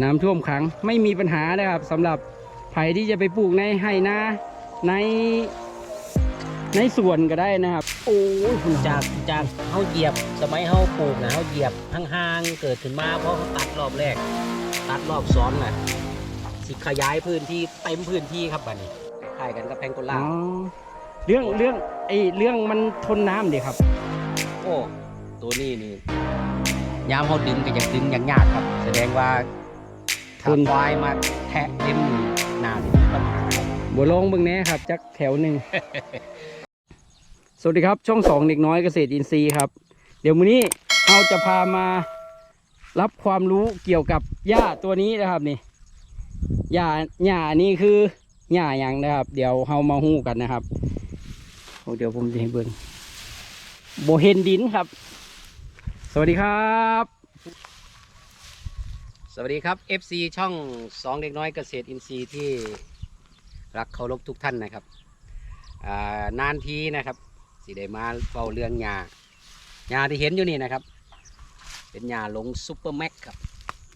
น้ำท่วมขังไม่มีปัญหานะครับสำหรับไผ่ที่จะไปปลูกในไห่นาในในสวนก็ได้นะครับ โอ้ยคุณจากจากเฮาเหยียบ สมัยเฮาปลูกนะเฮาเหยียบห่างๆเกิดขึ้นมาเพราะเขาตัดรอบแรก ตัดรอบสองน่ะสิขยายพื้นที่เต็มพื้นที่ครับบัดนี้คล้ายกันกับแพงโกอ๋ลาอเรื่องเรื่องไอ้เรื่องมันทนน้ำดิครับ โอ้ตัวนี้นี่ยามเฮาดึงก็จะดึงอย่างยากครับ แสดงว่าถ้า คุณควายมาแทะเต็มนี่หน้านี่มีปัญหาครับบัวลองเบิ่งแหน่ครับ จักแถวหนึ่ง สวัสดีครับ ช่องสองเด็กน้อยเกษตรอินทรีย์ครับ เดี๋ยวมื้อนี้เราจะพามารับความรู้เกี่ยวกับหญ้าตัวนี้นะครับนี่หญ้าหญ้านี่คือหญ้าอย่างนะครับ เดี๋ยวเรามาหู้กันนะครับโอ้เดี๋ยวผมจะให้เบิ่งโบเห็นดินครับ สวัสดีครับ สวัสดีครับ FC ช่องสองเด็กน้อยเกษตรอินทรีย์ที่รักเคารพทุกท่านนะครับอ่านานทีนะครับสิได้มาเฝ้าเรื่องหญ้าหญ้าที่เห็นอยู่นี่นะครับ เป็นหญ้าหลงซุปเปอร์แม็กครับ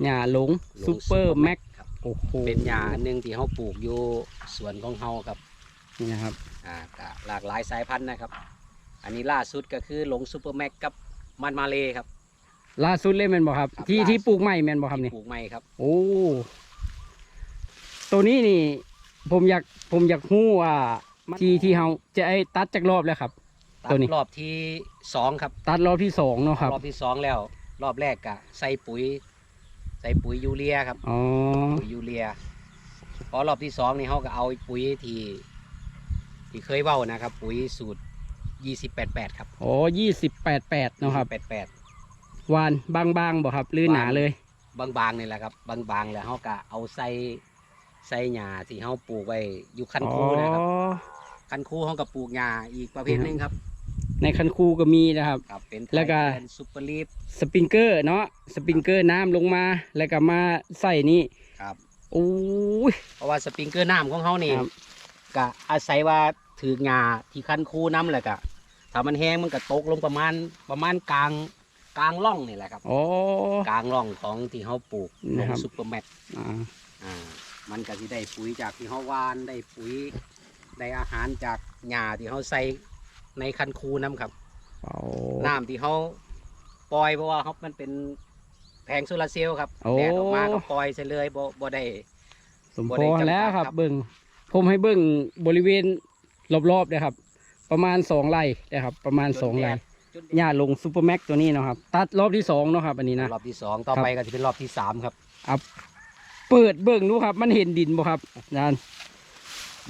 หญ้าหลงหลงซูเปอร์แม็กครับโอ้โหเป็นหญ้าอันหนึงที่เขาปลูกอยู่สวนของเขาครับนี่นะครับอ่าก็หลากหลายสายพันธุ์นะครับ อันนี้ล่าสุดก็คือหลงซุปเปอร์แม็กกับมันมาเลครับ ล่าสุดเลยแมนบอกครับ ครับที่ล่าสุด ที่ปลูกใหม่แมนบอกครับนี่ที่ปลูกใหม่ครับ โอ้ ตัวนี้นี่ ผมอยากผมอยากรู้ว่าที่ที่เขาจะไอ้ตัดจากรอบแล้วครับ ตัตัวดนี้ รอบที่สองครับ ตัดรอบที่สองเนาะครับรอบที่สองแล้ว รอบแรกกะใส่ปุ๋ย ใส่ปุ๋ยยูเรียครับ อ๋อปุ๋ยยูเรีย พอรอบที่สองนี่เขาก็เอาปุ๋ยที่ที่เคยเว้านะครับ ปุ๋ยสูตรยี่สิบแปดแปดครับโอ้ยี่สิบแปดแปดเนาะครับแปดแปด หวานบางบางๆบอกครับหรือหนาเลย บางๆนี่แหละครับ บางๆแล้วเขาก็เอาใส่ใส่หญ้าที่เขาปลูกไว้อยู่คันคูนะครับอ๋อคันคูเขาก็ปลูกหญ้าอีกประเภทหนึงครับ ในคันคูก็มีนะครับครับเป็นแล้วก็ซุปเปอร์ลีฟสปริงเกอร์เนาะสปริงเกอร์น้ำลงมา แล้วก็มาใส่นี่ครับโอ้ยเพราะว่าสปริงเกอร์น้ำของเขานี่ครับก็อาศัยว่าถือหญ้าที่คันคูน้ำแหละก็ถ้ามันแห้งมันก็ตกลงประมาณประมาณกลาง กลางร่องนี่แหละครับโอ้ กลางร่องของที่เขาปลูกลนะงครับ ซุปเปอร์แม็กอ่าอ่ามันก็สิได้ปุ๋ยจากที่เขาหวานได้ปุ๋ยได้อาหารจากหญ้าที่เขาใส่ในคันคูน้ำครับ โอ้น้ำที่เขาปล่อยเพราะว่าเขามันเป็นแผงโซลาร์เซลล์ครับโอ้แดดออกมาก็ปล่อยใส่เลยบ่บ่ได้ สมบ่พได้อจำกัดแล้วครับครับ เบิ่งผมให้เบิ่งบริเวณรอบๆนะครับ ประมาณสองไร่นะครับ ประมาณสองไร่จน หญ้าลงซูเปอร์แม็กตัวนี้เนาะครับ ตัดรอบที่สองเนาะครับ อันนี้นะ รอบที่สองต่อครับไปก็จะเป็นรอบที่สามครับเปิดเบิ่งดูครับ มันเห็นดินบ่ครับอาจารย์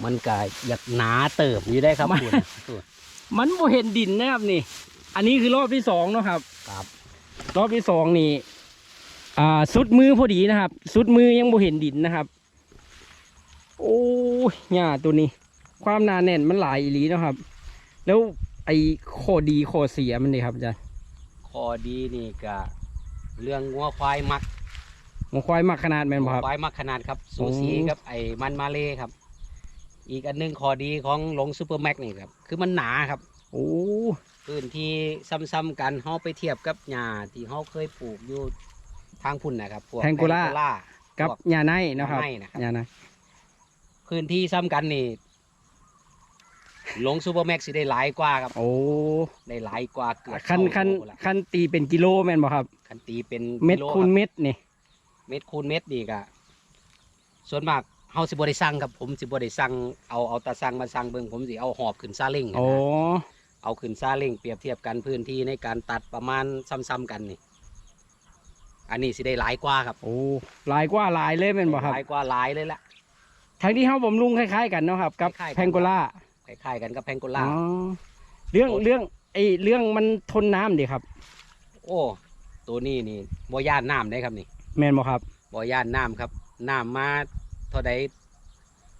มันก็อยากหนาเติบอยู่ได้ครับมันคุณมันบ่เห็นดินนะครับนี่ อันนี้คือรอบที่สองเนาะครับ ครับ รอบที่สองนี่ อ่าสุดมือพอดีนะครับ สุดมือยังบ่เห็นดินนะครับ โอ้ยหญ้าตัวนี้ ความหนาแน่นมันหลายอีหลีเนาะครับ แล้ว ไอ้ข้อดีข้อเสียมันนี่ครับอาจารย์ข้อดีนี่ก็เรื่องงัวควายมักหมูควายมากขนาดแม่นบ่ครับ ควายมักขนาดครับ สูสีโอ้ กับไอ้มันมาเลครับ อีกอันหนึงข้อดีของหลงซูเปอร์แม็กนี่ครับ คือมันหนาครับ โอ้พื้นที่ซ้ำๆกันเขาไปเทียบกับหญ้าที่เขาเคยปลูกอยู่ทางพุ่นนะครับพวกแพงโกล่าแพงกับพวกหญ้าในเนาะครับหญ้าในนะครับหญ้าในพื้นที่ซ้ำกันนี่ห ลงซูเปอร์แม็กซ์สิได้หลายกว่าครับ โอ้ได้หลายกว่าเกือบคันคันเท่าตัวละคันตีเป็นกิโลแม่นบ่ครับ คันตีเป็นเม็ดกิโลคูณรับเม็ดนี่ เม็ดคูณเม็ดดีกะส่วนมากเฮาสิบ่ได้สั่งครับผมสิบ่ได้สั่งเอาเอาตาสั่งมาสั่งเบิ่งผมสิเอาหอบขึ้นซาเล้งนะโอ้เอาขึ้นซาเล้งเปรียบเทียบกันพื้นที่ในการตัดประมาณซ้ำๆกันนี่ อันนี้สิได้หลายกว่าครับโอ้หลายกว่าหลายเลยแม่นบ่ครับหลายกว่าหลายเลยละทั้งที่เฮาบำรุงคล้ายๆกันเนาะครับกับคล้ายๆกันแพงโกล่า คล้ายๆกันกับแพงโกอ๋ลาอเรื่องโอ้ เรื่องไอ้เรื่องมันทนน้ำดิครับ โอ้ ตัวนี้นี่บ่ย่านน้ำได้ครับนี่แม่นบ่ครับ บ่อย่านน้ำครับน้ำมาเท่าใด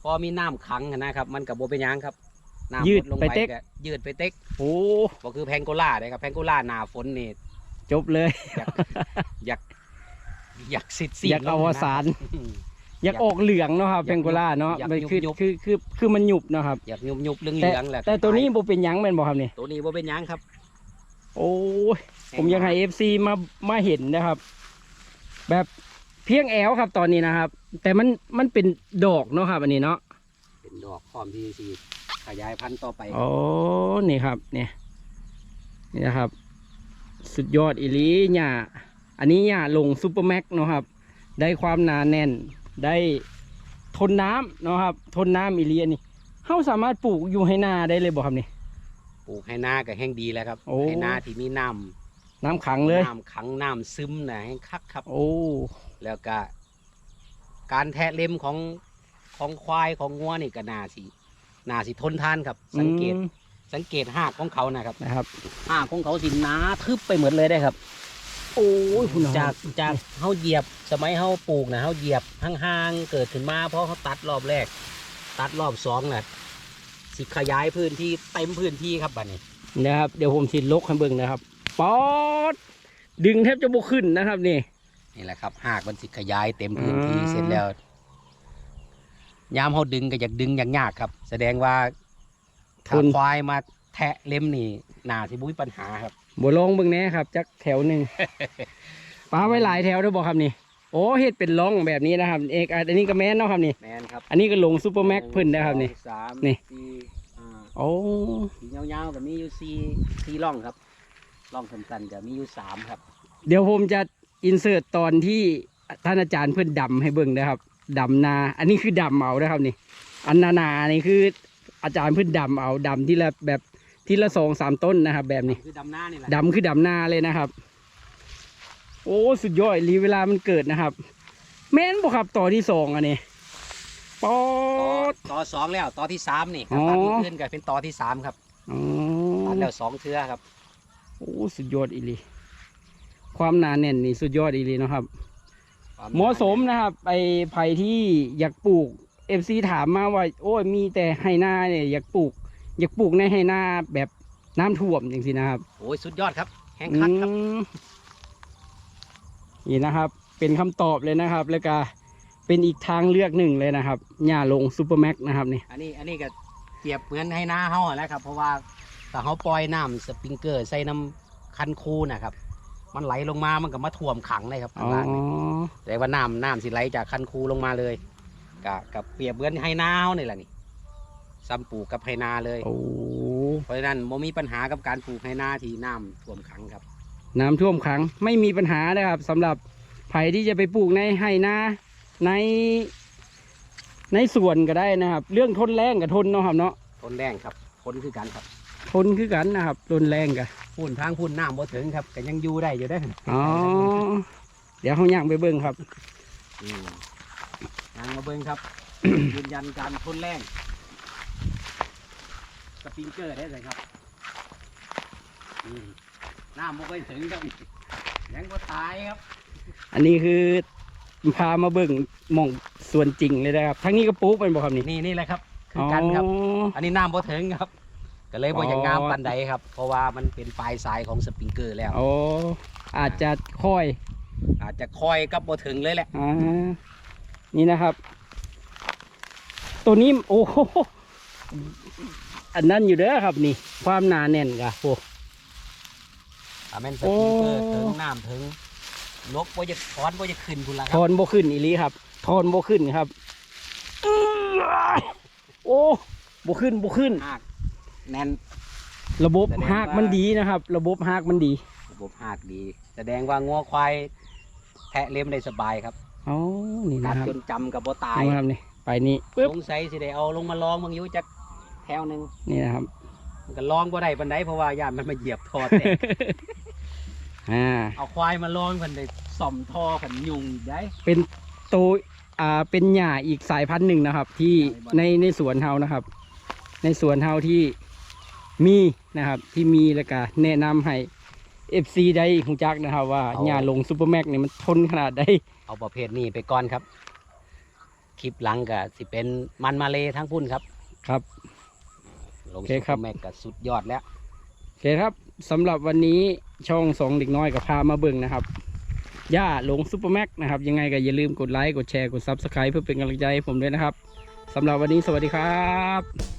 พอมีน้ำขังหั้นนะครับ มันกับโบเป็นหยังครับน้ำยืดลงไปเต็ก ก็ยืดไปเต็กโอ้บ่คือแพงโกล่าเลยครับแพงโกล่าหนาฝนนี่ จบเลย อยาก อยากสิดสิอยากเอาวสารอืม อยากออกเหลืองเนาะครับอยากแพงโกล่าเนาะอยากมันคือยุบๆ คือคือคือมันหยุบเนาะครับ อยากยุบยุบๆเหลืองแต่เหลืองๆแหละแต่ตัวนี้บ่เป็นหยังแม่นบ่ครับนี่ตัวนี้บ่เป็นหยังครับโอ้ยผมอยากให้ FC มามาเห็นนะครับ แบบเพียงแอลครับตอนนี้นะครับ แต่มันมันเป็นดอกเนาะครับ อันนี้เนาะเป็นดอกพร้อมที่สิขยายพันธุ์ต่อไปโอ้นี่ครับเนี่ยนี่นะครับ สุดยอดอีหลีหญ้าอันนี้หญ้าลงซูเปอร์แม็กเนาะครับ ได้ความหนาแน่น ได้ทนน้ำเนาะครับ ทนน้ำอีหลีอันนี้เขาสามารถปลูกอยู่ให้นาได้เลยบ่ครับนี่ ปลูกให้หน้าก็แห้งดีแล้วครับโอ้ ให้หน้าที่มีน้น้ำขังำเลยน้ำขังน้ำซึมนะแห้งคักครับ โอ้แล้วก็ การแทะเล็มของของควายของงัวนี่ก็น่าสิน่าสิทนทานครับ สังเกตอืมสังเกตหากของเขานะครับนะครับ หากของเขาสิหนาทึบไปหมดเลยได้ครับ โอ้ยคุณจากจากเฮาเหยียบสมัยเฮาปลูกนะเฮาเหยียบห่างๆเกิดขึ้นมาเพราะเขาตัดรอบแรก ตัดรอบสองน่ะสิขยายพื้นที่เต็มพื้นที่ครับบัดนี้นะครับ เดี๋ยวผมสิลกให้เบิ่งนะครับป๊อดดึงแทบจะบุขึ้นนะครับนี่นี่แหละครับหากมันสิขยายเต็มพื้นที่อืมเสร็จแล้ว ยามเฮาดึงก็อยากดึงอย่างยากครับ แสดงว่าถ้าควายมา แทะเล็มนี่น่าสิบุ้ยปัญหาครับบัวลองเบิ่งแหน่ครับจักแถวหนึ่งปลาไว้หลายแถวด้วยบอกครับนี่ โอ้เฮ็ดเป็นร่องแบบนี้นะครับ เอกอันนี้ก็แม่นเนาะครับนี่ แมนครับอันนี้ก็ลงซูเปอร์แม็กเพิ่นนะครับนี่ หงสองสามนี่ สี่ห้าโอ้สียาวๆก็มีอยู่สี่สี่ร่องครับร่องสั้นๆก็มีอยู่สามครับ เดี๋ยวผมจะอินเสิร์ตตอนที่ท่านอาจารย์เพิ่นดำให้เบิ่งนะครับดำนา อันนี้คือดำเอานะครับนี่ อันนานานี่คืออาจารย์เพิ่นดำเอาดำที่ละแบบ ที่ละสองสามต้นนะครับ แบบนี้คือดำหน้านี่แหละดำคือดำนาเลยนะครับ โอ้สุดยอดรีเวลามันเกิดนะครับ แม่นบ่ครับต่อที่สองอันนี้ปอต่อดต่อสองแล้วต่อที่สามนี่ครับอ๋อ ตัดมือขึ้นก็เป็นต่อที่สามครับอ๋อตัดแล้วสองเทือครับโอ้สุดยอดอีหลีความหนาแน่นนี่สุดยอดอีหลีเนาะครับ ความเหมาะสมนะครับไอ้ไผ่ที่อยากปลูกเอฟซีถามมาว่า โอ้ยมีแต่ไฮนาเนี่ยอยากปลูก อยากปลูกในไฮนาแบบน้ำท่วมอย่างสินะครับโอ้ยสุดยอดครับแห้งคักครับ อืมนี่นะครับ เป็นคำตอบเลยนะครับ แล้วก็เป็นอีกทางเลือกหนึ่งเลยนะครับหญ้าลงซูเปอร์แม็กนะครับนี่ อันนี้อันนี้ก็เปรียบเหมือนให้หน้าเฮาแหล้วครับ เพราะว่าถ้าเขาปล่อยน้ำสปริงเกอร์ใส่น้ำคันคูนะครับ มันไหลลงมามันก็มาท่วมขังเลยครับอ๋ข้าองล่างนี่แต่ว่าน้ำน้ำสิไหลจากคันคูลงมาเลยกับกับเปรียบเหมือนให้หน้าเฮานี่แหละนี่ ซ้ำปลูกกับให้นาเลย โอ้เพราะฉะนั้นโมมีปัญหากับการปลูกให้หน้าที่น้ำท่วมขังครับ น้ำท่วมขังไม่มีปัญหานะครับสำหรับไผ่ที่จะไปปลูกในไฮนาใน ในสวนก็ได้นะครับ เรื่องทนแรงกับทนเนาะครับเนาะทนแรงครับทนคือกันครับทนคือกันนะครับทนแรงกันพุ่นทางพุ่นน้ำบ่ถึงครับก็ยังอยู่ได้อยู่ได้ออ๋อเดี๋ยวเขาย่างไปเบิ่งครับมทางมาเบิ่งครับ ยืนยันการทนแรง สปริงเกอร์ได้เลยครับอืมน้ำบ่ไปถึงครับยังบ่ตายครับ อันนี้คือพามาเบิ่งหมองส่วนจริงเลยนะครับ ทั้งนี้ก็ปลูกเป็นบ่ครับนี่นี่นี่แหละครับ คือกันครับอ๋ออันนี้น้ำบ่ถึงครับ ก็เลยบ่อยากอ๋องามปันใดครับ เพราะว่ามันเป็นปลายสายของสปริงเกอร์แล้วโอ้อาจจะค่อย อาจจะคอยกับบ่ถึงเลยแหละอ่านี่นะครับ ตัวนี้โอ้โห อันนั้นอยู่เด้อครับนี่ ความหนาแน่นกะโอ้ถ้าแม่นสปริงเกอร์โอ้ถึงน้ำถึงลบบ่จะถอนบ่จะขึ้นพุ่นละคทรับอนโบขึ้นอีหลีครับทอนโบขึ้นครับอื้อโอ้โบขึ้นโบขึ้น หากแน่น ระบบแสดงว่า หากมันดีนะครับ ระบบหากมันดีระบบหากดี แสดงว่างัวควายแทะเล็มได้สบายครับอ๋อนี่กันะดครับจนจำกับบ่ตาย นี่ครับนี่ไปนี่ปึ๊บสงสัยสิได้เอาลงมาลองบางอยุจัก แถวหนึงนี่นะครับมันก็ลองบ่ได้ปานใดเพราะว่าย่านมันมาเหยียบทอแตกอ่าเอาควายมาลองเพิ่นได้ซ่อมท่อเพิ่นยุงอีกได้เป็นตัวอ่าเป็นหญ้าอีกสายพันธุ์หนึ่งนะครับ ที่ในในสวนเฮานะครับ ในสวนเฮาที่มีนะครับ ที่มีแล้วก็แนะนำให้ FC ได้ของจักนะครับ ว่าหญ้าลงซูเปอร์แม็กนี่มันทนขนาดใดเอาประเภทนี้ไปก่อนครับ คลิปหลังก็สิเป็นมันมาเลทั้งพุ่นครับครับ ลงโอเคครับ แม็กก็สุดยอดแล้ว โอเคครับสำหรับวันนี้ช่องสองเด็กน้อยกับพามาเบิ่งนะครับ ย่าหลงซูเปอร์แม็กนะครับ ยังไงก็อย่าลืมกดไลค์ กดแชร์ กดซับสไคร b ์เพื่อเป็นกำลังใจให้ผมด้วยนะครับสำหรับวันนี้สวัสดีครับ